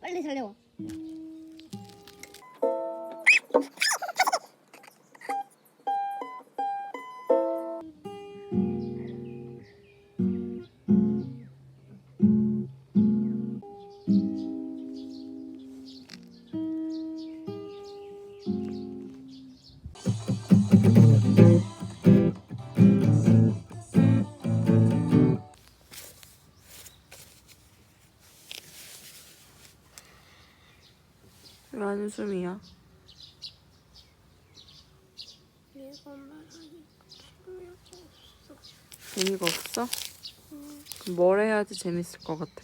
빨리 살려와. 응. 왜 한숨이야? 재미가 없어. 그럼 뭘 해야지 재밌을 것 같아?